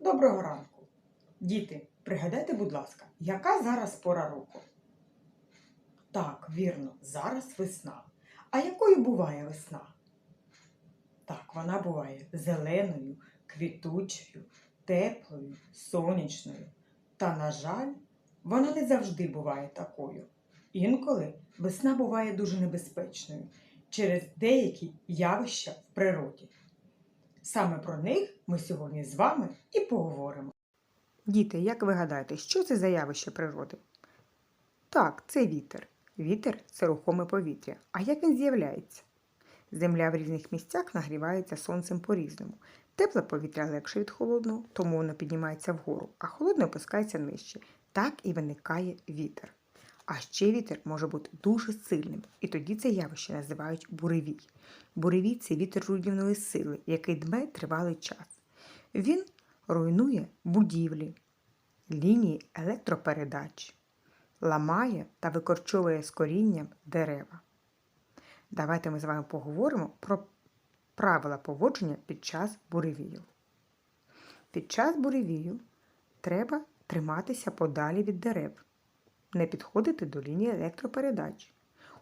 Доброго ранку. Діти, пригадайте, будь ласка, яка зараз пора року? Так, вірно, зараз весна. А якою буває весна? Так, вона буває зеленою, квітучою, теплою, сонячною. Та, на жаль, вона не завжди буває такою. Інколи весна буває дуже небезпечною через деякі явища в природі. Саме про них ми сьогодні з вами і поговоримо. Діти, як ви гадаєте, що це за явище природи? Так, це вітер. Вітер це рухоме повітря. А як він з'являється? Земля в різних місцях нагрівається сонцем по-різному. Тепле повітря легше від холодного, тому воно піднімається вгору, а холодне опускається нижче. Так і виникає вітер. А ще вітер може бути дуже сильним, і тоді це явище називають буревій. Буревій це вітер руйнівної сили, який дме тривалий час. Він руйнує будівлі, лінії електропередач, ламає та викорчовує з корінням дерева. Давайте ми з вами поговоримо про правила поводження під час буревію. Під час буревію треба триматися подалі від дерев, не підходити до лінії електропередач,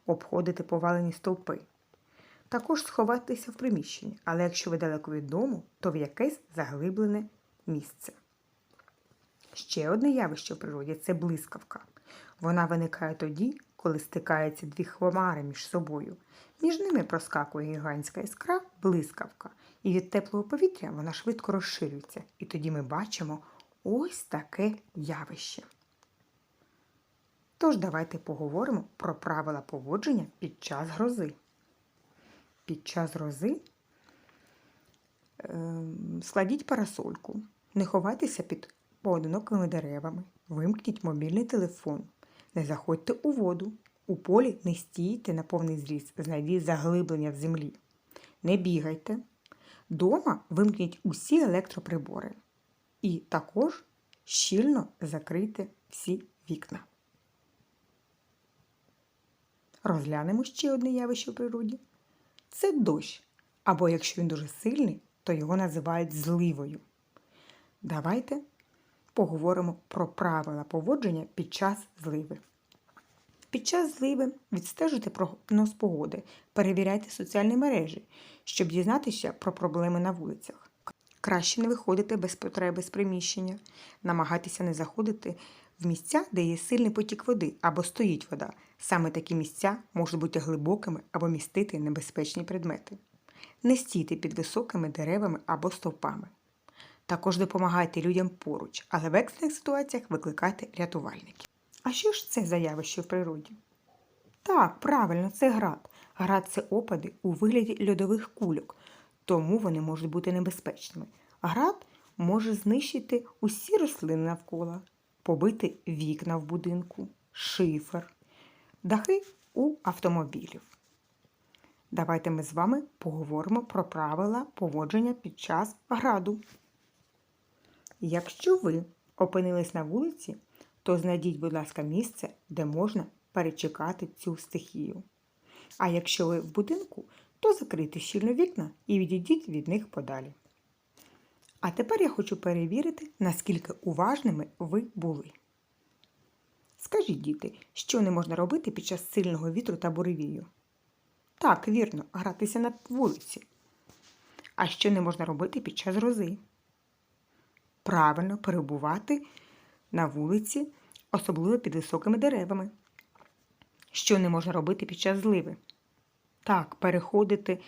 обходити повалені стовпи. Також сховатися в приміщенні, але якщо ви далеко від дому, то в якесь заглиблене місце. Ще одне явище в природі це блискавка. Вона виникає тоді, коли стикаються дві хмари між собою. Між ними проскакує гігантська іскра, блискавка, і від теплого повітря вона швидко розширюється. І тоді ми бачимо ось таке явище. Тож давайте поговоримо про правила поводження під час грози. Під час грози ем, складіть парасольку, не ховайтеся під поодинокими деревами, вимкніть мобільний телефон, не заходьте у воду, у полі не стійте на повний зріст, знайдіть заглиблення в землі. Не бігайте. Дома вимкніть усі електроприбори. І також щільно закрийте всі вікна. Розглянемо ще одне явище в природі. Це дощ. Або якщо він дуже сильний, то його називають зливою. Давайте поговоримо про правила поводження під час зливи. Під час зливи відстежуйте прогноз погоди, перевіряйте соціальні мережі, щоб дізнатися про проблеми на вулицях. Краще не виходити без потреби з приміщення, намагайтеся не заходити в місця, де є сильний потік води або стоїть вода. Саме такі місця можуть бути глибокими або містити небезпечні предмети. Не стійте під високими деревами або стовпами. Також допомагайте людям поруч, але в екстрених ситуаціях викликайте рятувальників. А що ж це за явище в природі? Так, правильно, це град. Град це опади у вигляді льодових кульок, тому вони можуть бути небезпечними. Град може знищити усі рослини навколо, побити вікна в будинку, шифер, дахи у автомобілів. Давайте ми з вами поговоримо про правила поводження під час граду. Якщо ви опинились на вулиці, то знайдіть, будь ласка, місце, де можна перечекати цю стихію. А якщо ви в будинку, то закрийте щільно вікна і відійдіть від них подалі. А тепер я хочу перевірити, наскільки уважними ви були. Скажіть, діти, що не можна робити під час сильного вітру та буревію? Так, вірно, гратися на вулиці. А що не можна робити під час грози? Правильно перебувати на вулиці, особливо під високими деревами. Що не можна робити під час зливи? Так, переходити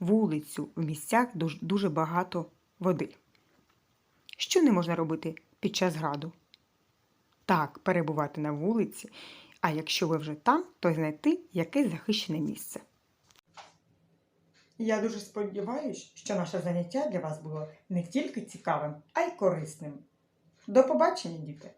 вулицю в місцях дуже багато води. Що не можна робити під час граду? Так, перебувати на вулиці, а якщо ви вже там, то знайти якесь захищене місце. Я дуже сподіваюся, що наше заняття для вас було не тільки цікавим, а й корисним. До побачення, діти!